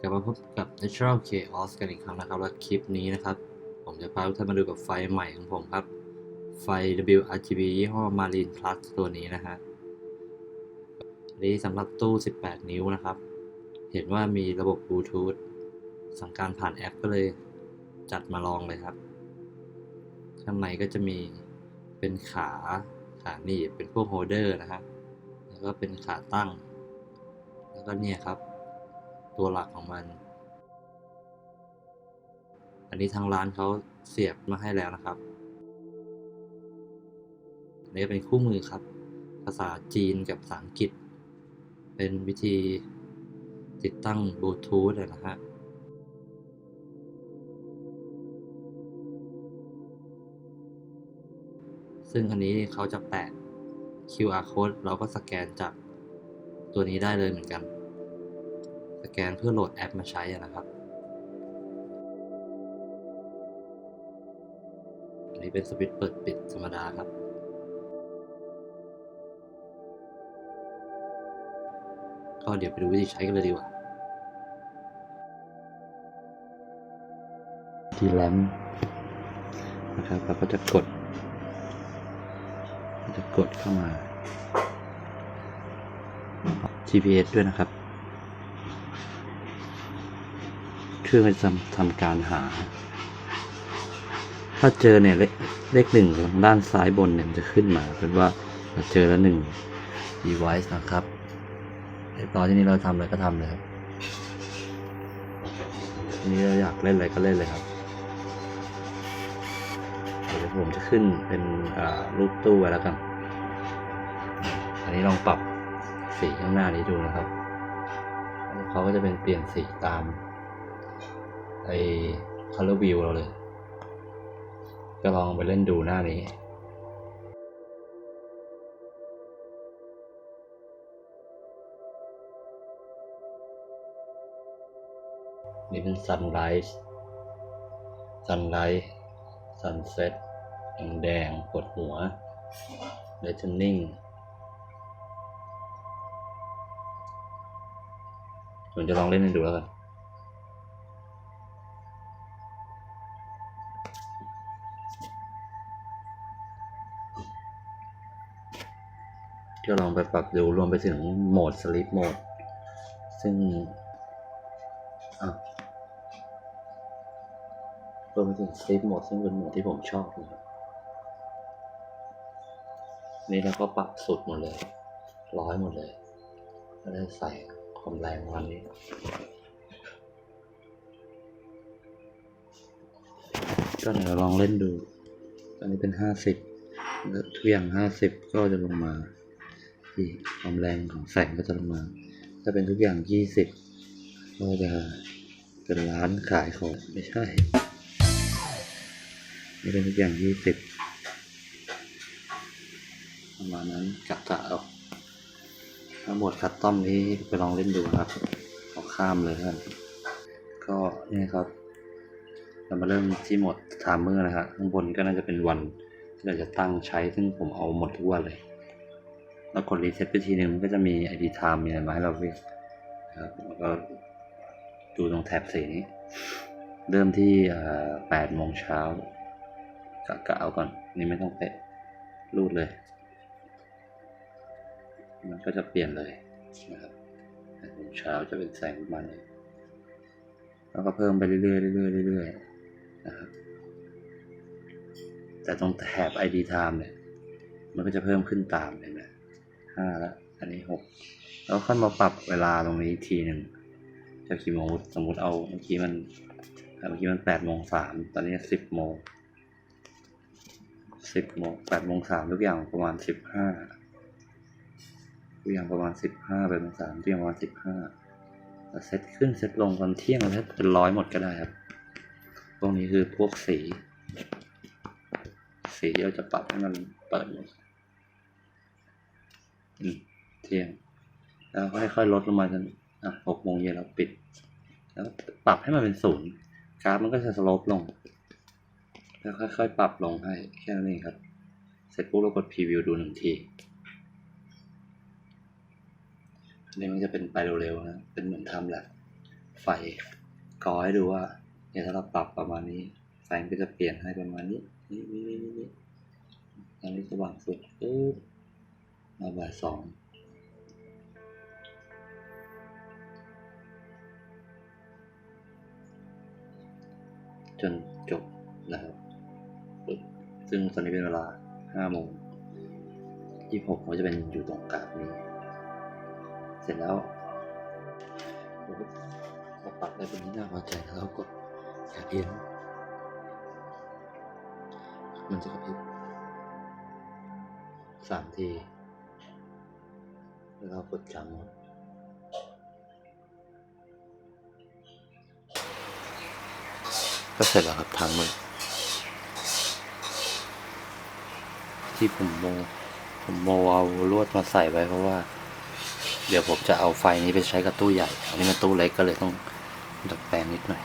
กลับมาพบกับ Natural Chaos กันอีกครั้งนะครับ และคลิปนี้นะครับ ผมจะพาทุกท่านมาดูกับไฟใหม่ของผมครับ ไฟ WRGB ยี่ห้อ Marine Plus ตัวนี้นะฮะนี้สำหรับตู้ 18 นิ้วนะครับ เห็นว่ามีระบบบลูทูธสั่งการผ่านแอปก็เลยจัดมาลองเลยครับ ข้างในก็จะมีเป็นขาขาหนีบเป็นพวกโฮเดอร์นะฮะแล้วก็เป็นขาตั้ง แล้วก็เนี่ยครับ ตัวหลักของมัน อันนี้ทางร้านเขาเสียบมาให้แล้วนะครับอันนี้เป็นคู่มือครับ ภาษาจีนกับภาษาอังกฤษ เป็นวิธีติดตั้งบลูทูธนะฮะซึ่งอันนี้เขาจะแปะ QR code เราก็สแกนจากตัวนี้ได้เลยเหมือนกัน แกนเพื่อโหลดแอปมาใช้อะนะครับอันนี้เป็นสวิตช์เปิดปิดธรรมดาครับ ก็เดี๋ยวไปดูวิธีใช้กันเลยดีกว่า ที่แรมนะครับเราก็จะกด จะกดเข้ามา GPS ด้วยนะครับ เครื่องจะทำการหา ถ้าเจอเนี่ยเลขเลขหนึ่งทางด้านซ้ายบนเนี่ยจะขึ้นมาเป็นว่าเราเจอแล้วหนึ่ง device นะครับในตอนที่นี้เราทำอะไรก็ทำเลยครับทีนี้เราอยากเล่นอะไรก็เล่นเลยครับเดี๋ยวผมจะขึ้นเป็นรูปตู้ไว้แล้วกัน อันนี้ลองปรับสีข้างหน้านี้ดูนะครับ เขาก็จะเป็นเปลี่ยนสีตาม ไอ้ color view เราเลย ก็ลองไปเล่นดูหน้านี้นี่เป็น sunrise sunrise sunset แดงๆปวดหัว lightning ผมจะลองเล่นให้ดูแล้วกัน ก็ลองไปปรับดูรวมไปถึงโหมด sleep mode ซึ่งรวมไปถึง sleep mode ซึ่งเป็นโหมดที่ผมชอบนะครับนี่เราก็ปรับสุดหมดเลย ร้อยหมดเลยก็ได้ใส่ความแรงวันนี้ก็เดี๋ยวลองเล่นดูตอนนี้เป็นห้าสิบทุกอย่างห้าสิบก็จะลงมาี่ความแรงของแสงก็จะลงมา ถ้าเป็นทุกอย่างยี่สิบก็จะเป็นร้านขายของไม่ใช่นี่เป็นทุกอย่างยี่สิบประมาณนั้นกะกะเอาทั้งหมดคัสตอมนี้ไปลองเล่นดูครับเอาข้ามเลยท่านก็นี่ครับเรามาเริ่มที่หมดไทม์เมอร์นะครับข้างบนก็น่าจะเป็นวันที่เราจะตั้งใช้ซึ่งผมเอาหมดทุกวันเลย แล้วกดรีเซ็ตไปทีหนึ่งมันก็จะมี ID time มีอะไรมาให้เราเลือกนะครับแล้วก็ดูตรงแท็บสีนี้ เริ่มที่แปดโมงเช้ากะกะเอาก่อน นี่ไม่ต้องเป๊ะรูดเลย มันก็จะเปลี่ยนเลยนะครับแปดโมงเช้าจะเป็นแสงประมาณนี้แล้วก็เพิ่มไปเรื่อยๆเรื่อยๆเรื่อยๆนะครับแต่ตรงแถบ ID time เนี่ย มันก็จะเพิ่มขึ้นตามเลย ห้าละอันนี้หกแล้วค่อยมาปรับเวลาตรงนี้อีกทีหนึ่งจะกี่โมงสมมติเอาเมื่อกี้มันเมื่อกี้มันแปดโมงสามตอนนี้สิบโมงสิบโมงแปดโมงสามทุกอย่างประมาณสิบห้าทุกอย่างประมาณสิบห้าแปดโมงสามทุกอย่างประมาณสิบห้าเซตขึ้นเซตลงตอนเที่ยงแล้วเป็นร้อยหมดก็ได้ครับพวกนี้คือพวกสี สีเราจะปรับให้มันเปิดหมด เที่ยง แล้วค่อยๆลดลงมาจนอะหกโมงเย็นเราปิด แล้วปรับให้มันเป็นศูนย์กราฟมันก็จะสลปลง แล้วค่อยๆปรับลงให้แค่นั้นเองครับ เสร็จปุ๊บเรากดพรีวิวดูหนึ่งทีนี่มันจะเป็นไปเร็วๆนะ เป็นเหมือนทำแหละ ไฟไฟกอให้ดูว่า เนี่ยถ้าเราปรับประมาณนี้ ไฟมันก็จะเปลี่ยนให้ประมาณนี้ นี่นี่นี่นี่ตอนนี้สว่างสุดปึ๊บ มาบ่ายสองจนจบนะครับ ซึ่งตอนนี้เป็นเวลาห้าโมงยี่หกมันจะเป็นอยู่ตรงกลางนี้ เสร็จแล้วปึ๊บพอปรับได้เป็นที่น่าพอใจแล้วเรากดอย่าเพี้ยนมันจะกระพริบสามที แล้วเรากดจำครับก็เสร็จแล้วครับทางมือที่ผมโมผมโมเอาลวดมาใส่ไว้เพราะว่า เดี๋ยวผมจะเอาไฟนี้ไปใช้กับตู้ใหญ่ อันนี้มันตู้เล็กก็เลยต้องดัดแปลงนิดหน่อย